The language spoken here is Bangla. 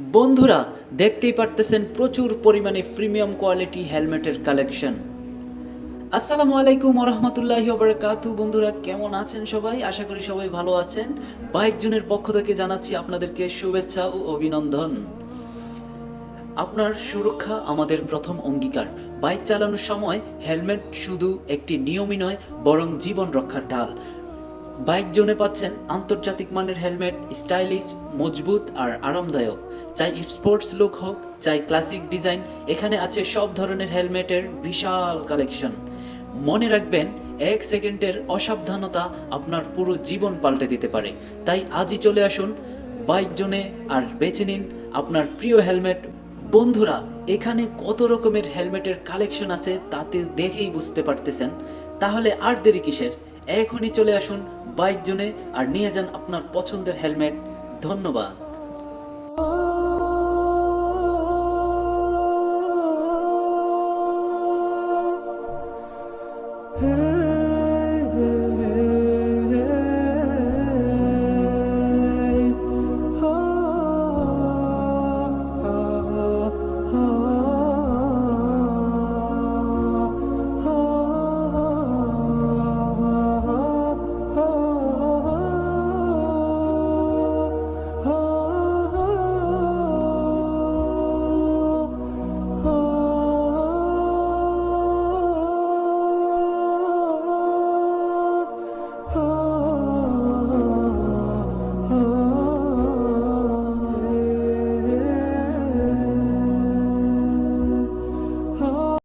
বন্ধুরা, দেখতেই পারতেছেন প্রচুর পরিমাণে প্রিমিয়াম কোয়ালিটি হেলমেটের কালেকশন আসসালামু আলাইকুম রহমতুল্লাহি বারাকাতু বন্ধুরা, কেমন আছেন সবাই? আশা করি সবাই ভালো আছেন। বাইক জুনের পক্ষ থেকে জানাচ্ছি আপনাদেরকে শুভেচ্ছা ও অভিনন্দন। আপনার সুরক্ষা আমাদের প্রথম অঙ্গীকার। বাইক চালানোর সময় হেলমেট শুধু একটি নিয়মই নয়, বরং জীবন রক্ষার ঢাল। বাইক জোনে পাচ্ছেন আন্তর্জাতিক মানের হেলমেট, স্টাইলিশ, মজবুত আর আরামদায়ক। চাই স্পোর্টস লুক হোক, চাই ক্লাসিক ডিজাইন, এখানে আছে সব ধরনের হেলমেটের বিশাল কালেকশন। মনে রাখবেন, এক সেকেন্ডের অসাবধানতা আপনার পুরো জীবন পাল্টে দিতে পারে। তাই আজই চলে আসুন, বাইক জোনে আর বেছে নিন আপনার প্রিয় হেলমেট। বন্ধুরা, এখানে কত রকমের হেলমেটের কালেকশন আছে তাতে দেখেই বুঝতে পারতেছেন। তাহলে আর দেরি কিসের? এখনই চলে আসুন বাইক জোনে আর নিয়ে যান আপনার পছন্দের হেলমেট। ধন্যবাদ।